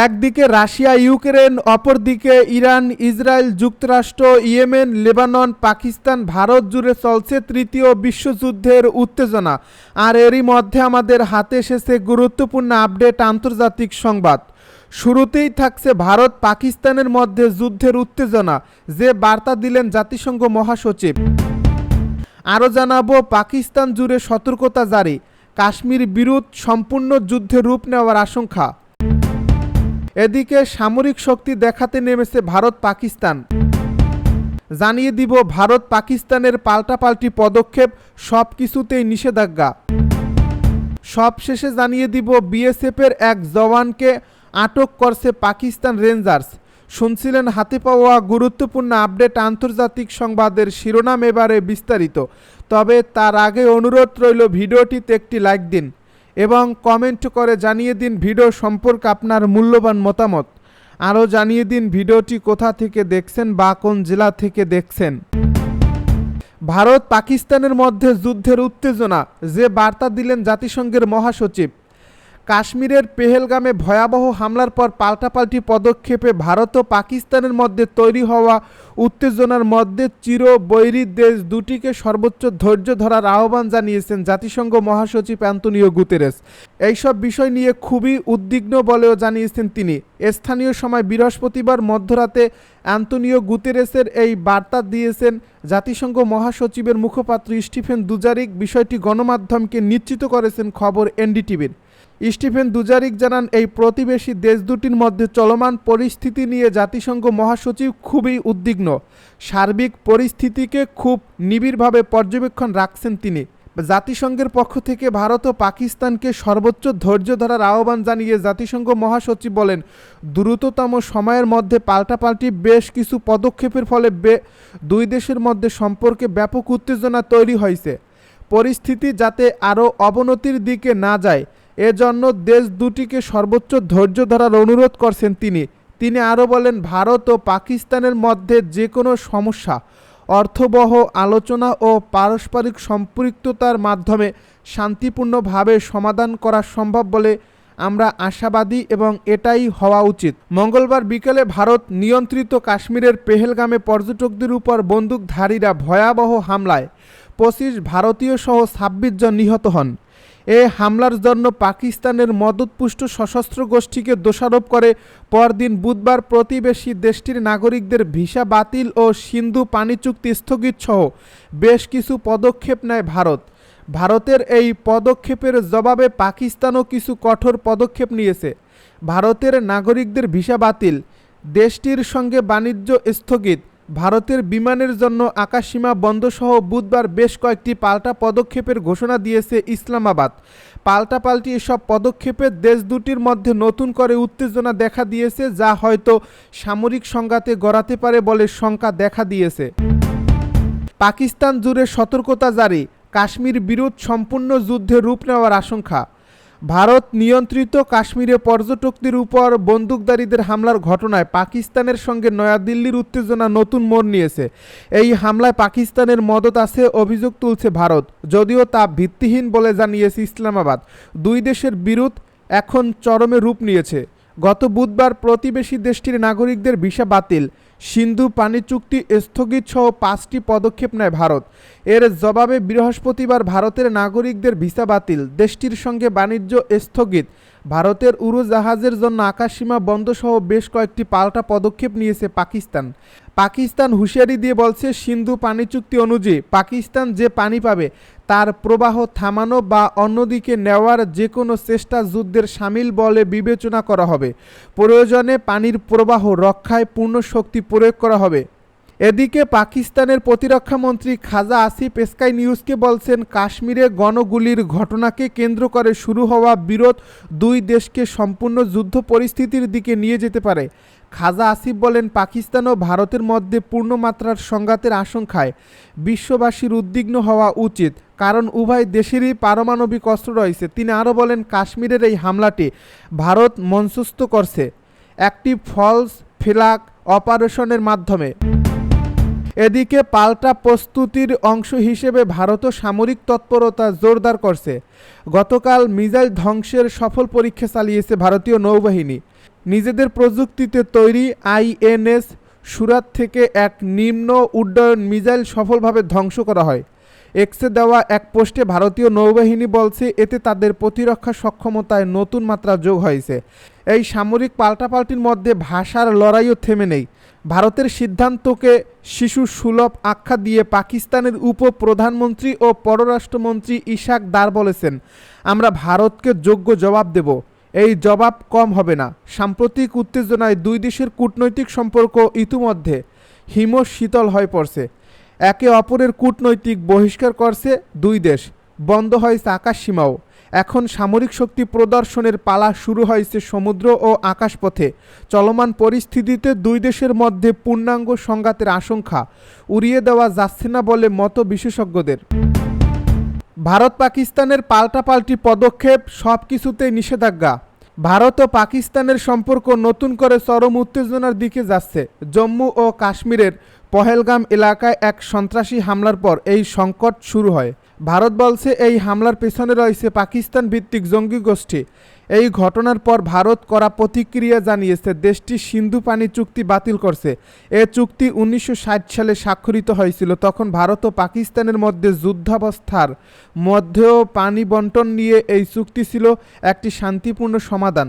একদিকে Russia, Ukraine, অপরদিকে Iran, Israel, যুক্তরাষ্ট্র, ইয়েমেন, লেবানন, পাকিস্তান, ভারত জুড়ে চলছে তৃতীয় বিশ্বযুদ্ধের উত্তেজনা। আর এরই মধ্যে আমাদের হাতে এসেছে গুরুত্বপূর্ণ আপডেট আন্তর্জাতিক সংবাদ। শুরুতেই থাকছে ভারত পাকিস্তানের মধ্যে যুদ্ধের উত্তেজনা, যে বার্তা দিলেন জাতিসংঘ মহাসচিব। আরও জানাব, পাকিস্তান জুড়ে সতর্কতা জারি। কাশ্মীর বিরোধ সম্পূর্ণ যুদ্ধে রূপ নেওয়ার আশঙ্কা। এদিকে সামরিক শক্তি দেখাতে নেমেছে ভারত পাকিস্তান। জানিয়ে দিব, ভারত পাকিস্তানের পাল্টাপাল্টি পদক্ষেপ সব কিছুতেই নিষেধাজ্ঞা। সবশেষে জানিয়ে দিব, বিএসএফের এক জওয়ানকে আটক করছে পাকিস্তান রেঞ্জার্স। শুনছিলেন হাতে পাওয়া গুরুত্বপূর্ণ আপডেট আন্তর্জাতিক সংবাদের শিরোনাম এবারে বিস্তারিত। তবে তার আগে অনুরোধ রইল, ভিডিওটিতে একটি লাইক দিন। এবং কমেন্ট করে জানিয়ে দিন ভিডিও সম্পর্কে আপনার মূল্যবান মতামত। আরও জানিয়ে দিন ভিডিওটি কোথা থেকে দেখছেন বা কোন জেলা থেকে দেখছেন। ভারত পাকিস্তানের মধ্যে যুদ্ধের উত্তেজনা, যে বার্তা দিলেন জাতিসংঘের মহাসচিব। কাশ্মীরের পেহেলগামে ভয়াবহ হামলার পর পাল্টাপাল্টি পদক্ষেপে ভারত ও পাকিস্তানের মধ্যে তৈরি হওয়া উত্তেজনার মধ্যে চির বৈরী দেশ দুটিকে সর্বোচ্চ ধৈর্য ধরার আহ্বান জানিয়েছেন জাতিসংঘ মহাসচিব অ্যান্তনিও গুতেরেস। এইসব বিষয় নিয়ে খুবই উদ্বিগ্ন বলেও জানিয়েছেন তিনি। স্থানীয় সময় বৃহস্পতিবার মধ্যরাতে অ্যান্তনিও গুতেরেসের এই বার্তা দিয়েছেন জাতিসংঘ মহাসচিবের মুখপাত্র স্টিফেন দুজারিক। বিষয়টি গণমাধ্যমকে নিশ্চিত করেছেন খবর এনডিটিভির। স্টিফেন দুজারিক জানান, এই প্রতিবেশী দেশ দুটির মধ্যে চলমান পরিস্থিতি নিয়ে জাতিসংঘ মহাসচিব খুবই উদ্বিগ্ন। সার্বিক পরিস্থিতিকে খুব নিবিড়ভাবে পর্যবেক্ষণ রাখছেন তিনি। জাতিসংঘের পক্ষ থেকে ভারত ও পাকিস্তানকে সর্বোচ্চ ধৈর্য ধরার আহ্বান জানিয়ে জাতিসংঘ মহাসচিব বলেন, দ্রুততম সময়ের মধ্যে পাল্টাপাল্টি বেশ কিছু পদক্ষেপের ফলে দুই দেশের মধ্যে সম্পর্কে ব্যাপক উত্তেজনা তৈরি হয়েছে পরিস্থিতি যাতে আরও অবনতির দিকে না যায় এজন্য দেশ দুটিকে সর্বোচ্চ ধৈর্য ধরার অনুরোধ করছেন তিনি। তিনি আরও বলেন, ভারত ও পাকিস্তানের মধ্যে যে কোনো সমস্যা, অর্থবহ আলোচনা ও পারস্পরিক সম্পৃক্ততার মাধ্যমে শান্তিপূর্ণভাবে সমাধান করা সম্ভব বলে আমরা আশাবাদী এবং এটাই হওয়া উচিত। মঙ্গলবার বিকেলে ভারত নিয়ন্ত্রিত কাশ্মীরের পেহেলগামে পর্যটকদের উপর বন্দুকধারীরা ভয়াবহ হামলায় পঁচিশ ভারতীয় সহ ছাব্বিশ জন নিহত হন। এ হামলার জন্য পাকিস্তানের মদতপুষ্ট সশস্ত্র গোষ্ঠীকে দোষারোপ করে। পরদিন বুধবার প্রতিবেশী দেশটির নাগরিকদের ভিসা বাতিল ও সিন্ধু পানি চুক্তি স্থগিত সহ বেশ কিছু পদক্ষেপ নেয় ভারত। ভারতের এই পদক্ষেপের জবাবে পাকিস্তানও কিছু কঠোর পদক্ষেপ নিয়েছে। ভারতের নাগরিকদের ভিসা বাতিল, দেশটির সঙ্গে বাণিজ্য স্থগিত ভারতের বিমানের জন্য আকাশসীমা বন্ধসহ বুধবার বেশ কয়েকটি পাল্টা পদক্ষেপের ঘোষণা দিয়েছে ইসলামাবাদ। পাল্টাপাল্টি এসব পদক্ষেপে দেশ দুটির মধ্যে নতুন করে উত্তেজনা দেখা দিয়েছে, যা হয়তো সামরিক সংঘাতে গড়াতে পারে বলে শঙ্কা দেখা দিয়েছে। পাকিস্তান জুড়ে সতর্কতা জারি, কাশ্মীর বিরোধ সম্পূর্ণ যুদ্ধে রূপ নেওয়ার আশঙ্কা। ভারত নিয়ন্ত্রিত কাশ্মীরে পর্যটকদের উপর বন্দুকধারীদের হামলার ঘটনায় পাকিস্তানের সঙ্গে নয়াদিল্লির উত্তেজনা নতুন মোড় নিয়েছে। এই হামলায় পাকিস্তানের মদত আছে অভিযোগ তুলছে ভারত, যদিও তা ভিত্তিহীন বলে জানিয়েছে ইসলামাবাদ। দুই দেশের বিরোধ এখন চরমে রূপ নিয়েছে। গত বুধবার প্রতিবেশী দেশটির নাগরিকদের ভিসা বাতিল। সিন্ধু পানি চুক্তি স্থগিত সহ পাঁচটি পদক্ষেপ নেয় ভারত। এর জবাবে বৃহস্পতিবার ভারতের নাগরিকদের ভিসা বাতিল। দেশটির সঙ্গে বাণিজ্য স্থগিত। ভারতের উড়োজাহাজের জন্য আকাশসীমা বন্ধ সহ বেশ কয়েকটি পাল্টা পদক্ষেপ নিয়েছে পাকিস্তান। পাকিস্তান হুঁশিয়ারি দিয়ে বলছে, সিন্ধু পানি চুক্তি অনুযায়ী পাকিস্তান যে পানি পাবে তার প্রবাহ থামানো বা অন্যদিকে নেওয়ার যে কোনো চেষ্টা যুদ্ধের সামিল বলে বিবেচনা করা হবে। প্রয়োজনে পানির প্রবাহ রক্ষায় পূর্ণ শক্তি প্রয়োগ করা হবে। এদিকে পাকিস্তানের প্রতিরক্ষামন্ত্রী খাজা আসিফ স্কাই নিউজকে বলছেন, কাশ্মীরে গণগুলির ঘটনাকে কেন্দ্র করে শুরু হওয়া বিরোধ দুই দেশকে সম্পূর্ণ যুদ্ধ পরিস্থিতির দিকে নিয়ে যেতে পারে। খাজা আসিফ বলেন, পাকিস্তান ও ভারতের মধ্যে পূর্ণমাত্রার সংঘাতের আশঙ্কায় বিশ্ববাসীর উদ্বিগ্ন হওয়া উচিত, কারণ উভয় দেশেরই পারমাণবিক অস্ত্র রয়েছে। তিনি আরও বলেন, কাশ্মীরের এই হামলাটি ভারত মঞ্চস্থ করছে, একটি ফলস ফ্ল্যাগ অপারেশনের মাধ্যমে। এদিকে পাল্টা প্রস্তুতির অংশ হিসেবে ভারতও সামরিক তৎপরতা জোরদার করছে। গতকাল মিজাইল ধ্বংসের সফল পরীক্ষা চালিয়েছে ভারতীয় নৌবাহিনী। নিজেদের প্রযুক্তিতে তৈরি আইএনএস সুরাত থেকে এক নিম্ন উড্ডয়ন মিজাইল সফলভাবে ধ্বংস করা হয়। এক্সে দেওয়া এক পোস্টে ভারতীয় নৌবাহিনী বলছে, এতে তাদের প্রতিরক্ষা সক্ষমতায় নতুন মাত্রা যোগ হয়েছে। এই সামরিক পাল্টাপাল্টির মধ্যে ভাষার লড়াইও থেমে নেই। ভারতের সিদ্ধান্তকে শিশু সুলভ আখ্যা দিয়ে পাকিস্তানের উপপ্রধানমন্ত্রী ও পররাষ্ট্রমন্ত্রী ইশাক দার বলেছেন, আমরা ভারতকে যোগ্য জবাব দেব। এই জবাব কম হবে না। সাম্প্রতিক উত্তেজনায় দুই দেশের কূটনৈতিক সম্পর্ক ইতিমধ্যে হিম শীতল হয়ে পড়ছে। একে অপরের কূটনৈতিক বহিষ্কার করছে দুই দেশ। বন্ধ হয়েছে আকাশ সীমাও। এখন সামরিক শক্তি প্রদর্শনের পালা শুরু হয়েছে সমুদ্র ও আকাশপথে। চলমান পরিস্থিতিতে দুই দেশের মধ্যে পূর্ণাঙ্গ সংঘাতের আশঙ্কা উড়িয়ে দেওয়া যাচ্ছে না বলে মত বিশেষজ্ঞদের। ভারত পাকিস্তানের পাল্টাপাল্টি পদক্ষেপ সব কিছুতেই নিষেধাজ্ঞা। ভারত ও পাকিস্তানের সম্পর্ক নতুন করে চরম উত্তেজনার দিকে যাচ্ছে। জম্মু ও কাশ্মীরের পহেলগাম এলাকায় এক সন্ত্রাসী হামলার পর এই সংকট শুরু হয়। ভারত বলছে এই হামলার পেছনে রয়েছে পাকিস্তান ভিত্তিক জঙ্গি গোষ্ঠী। এই ঘটনার পর ভারত করা প্রতিক্রিয়া জানিয়েছে, দেশটি সিন্ধু পানি চুক্তি বাতিল করছে। এ চুক্তি উনিশশো ষাট সালে স্বাক্ষরিত হয়েছিল। তখন ভারত ও পাকিস্তানের মধ্যে যুদ্ধাবস্থার মধ্যেও পানি বন্টন নিয়ে এই চুক্তি ছিল একটি শান্তিপূর্ণ সমাধান।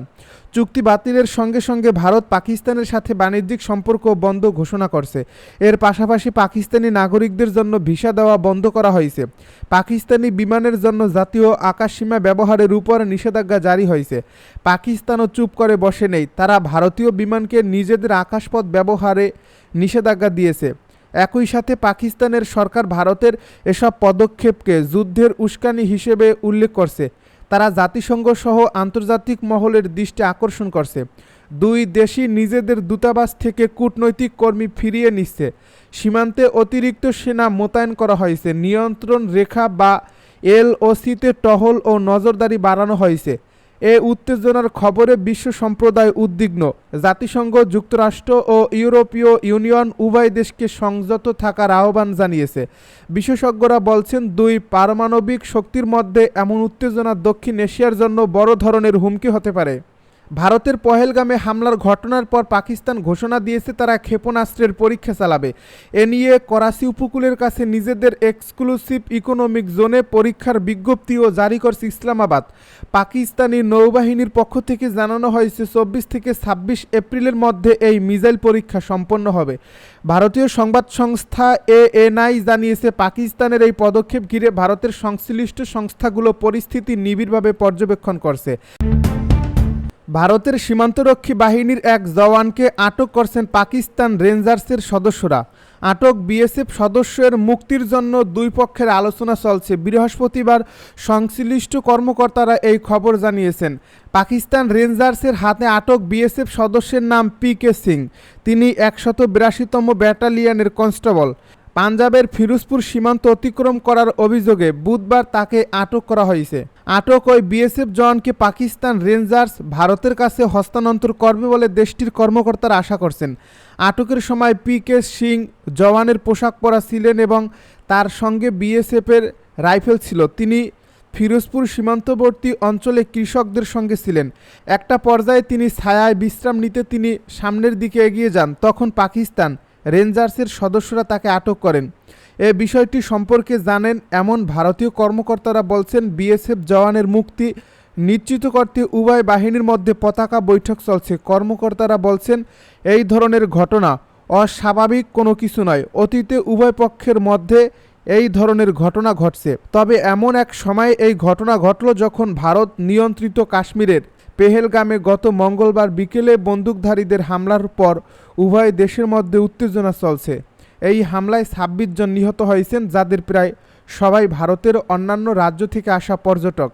চুক্তি বাতিলের সঙ্গে সঙ্গে ভারত পাকিস্তানের সাথে বাণিজ্যিক সম্পর্ক বন্ধ ঘোষণা করছে। এর পাশাপাশি পাকিস্তানি নাগরিকদের জন্য ভিসা দেওয়া বন্ধ করা হয়েছে। পাকিস্তানি বিমানের জন্য জাতীয় আকাশসীমা ব্যবহারের উপর নিষেধাজ্ঞা জারি হয়েছে। পাকিস্তানও চুপ করে বসে নেই। তারা ভারতীয় বিমানকে নিজেদের আকাশপথ ব্যবহারে নিষেধাজ্ঞা দিয়েছে। একই সাথে পাকিস্তানের সরকার ভারতের এসব পদক্ষেপকে যুদ্ধের উস্কানি হিসেবে উল্লেখ করছে। তারা জাতিসংঘ সহ আন্তর্জাতিক মহলের দৃষ্টি আকর্ষণ করছে। দুই দেশই নিজেদের দূতাবাস থেকে কূটনৈতিক কর্মী ফিরিয়ে নিচ্ছে। সীমান্তে অতিরিক্ত সেনা মোতায়েন করা হয়েছে। নিয়ন্ত্রণ রেখা বা এলওসিতে টহল ও নজরদারি বাড়ানো হয়েছে। এ উত্তেজনার খবরে বিশ্ব সম্প্রদায় উদ্বিগ্ন। জাতিসংঘ, যুক্তরাষ্ট্র ও ইউরোপীয় ইউনিয়ন উভয় দেশকে সংযত থাকার আহ্বান জানিয়েছে। বিশেষজ্ঞরা বলছেন, দুই পারমাণবিক শক্তির মধ্যে এমন উত্তেজনা দক্ষিণ এশিয়ার জন্য বড় ধরনের হুমকি হতে পারে। ভারতের পহেলগামে হামলার ঘটনার পর পাকিস্তান ঘোষণা দিয়েছে তারা ক্ষেপণাস্ত্রের পরীক্ষা চালাবে। এ নিয়ে করাচি উপকূলের কাছে নিজেদের এক্সক্লুসিভ ইকোনমিক জোনে পরীক্ষার বিজ্ঞপ্তিও জারি করছে ইসলামাবাদ। পাকিস্তানি নৌবাহিনীর পক্ষ থেকে জানানো হয়েছে, চব্বিশ থেকে ছাব্বিশ এপ্রিলের মধ্যে এই মিসাইল পরীক্ষা সম্পন্ন হবে। ভারতীয় সংবাদ সংস্থা এএনআই জানিয়েছে, পাকিস্তানের এই পদক্ষেপ ঘিরে ভারতের সংশ্লিষ্ট সংস্থাগুলো পরিস্থিতি নিবিড়ভাবে পর্যবেক্ষণ করছে। ভারতের সীমান্তরক্ষী বাহিনীর এক জওয়ানকে আটক করছেন পাকিস্তান রেঞ্জার্সের সদস্যরা। আটক বিএসএফ সদস্যের মুক্তির জন্য দুই পক্ষের আলোচনা চলছে। বৃহস্পতিবার সংশ্লিষ্ট কর্মকর্তারা এই খবর জানিয়েছেন। পাকিস্তান রেঞ্জার্সের হাতে আটক বিএসএফ সদস্যের নাম পি কে সিং। তিনি একশত বিরাশিতম ব্যাটালিয়নের কনস্টেবল। পাঞ্জাবের ফিরোজপুর সীমান্ত অতিক্রম করার অভিযোগে বুধবার তাকে আটক করা হয়েছে। আটক ওই বিএসএফ জওয়ানকে পাকিস্তান রেঞ্জার্স ভারতের কাছে হস্তান্তর করবে বলে দেশটির কর্মকর্তারা আশা করছেন। আটকের সময় পি কে সিং জওয়ানের পোশাক পরা ছিলেন এবং তার সঙ্গে বিএসএফের রাইফেল ছিল। তিনি ফিরোজপুর সীমান্তবর্তী অঞ্চলে কৃষকদের সঙ্গে ছিলেন। একটা পর্যায়ে তিনি ছায়ায় বিশ্রাম নিতে তিনি সামনের দিকে এগিয়ে যান। তখন পাকিস্তান রেঞ্জার্সের সদস্যরা তাকে আটক করেন। এ বিষয়টি সম্পর্কে জানেন এমন ভারতীয় কর্মকর্তারা বলছেন, বিএসএফ জওয়ানের মুক্তি নিশ্চিত করতে উভয় বাহিনীর মধ্যে পতাকা বৈঠক চলছে। কর্মকর্তারা বলছেন, এই ধরনের ঘটনা অস্বাভাবিক কোনো কিছু নয়। অতীতে উভয় পক্ষের মধ্যে এই ধরনের ঘটনা ঘটছে। তবে এমন এক সময়ে এই ঘটনা ঘটল যখন ভারত নিয়ন্ত্রিত কাশ্মীরের পেহেলগামে গত মঙ্গলবার বিকেলে বন্দুকধারীদের হামলার পর উভয় দেশের মধ্যে উত্তেজনা চলছে। এই হামলায় ছাব্বিশ জন নিহত হয়েছেন, যাদের প্রায় সবাই ভারতের অন্যান্য রাজ্য থেকে আসা পর্যটক।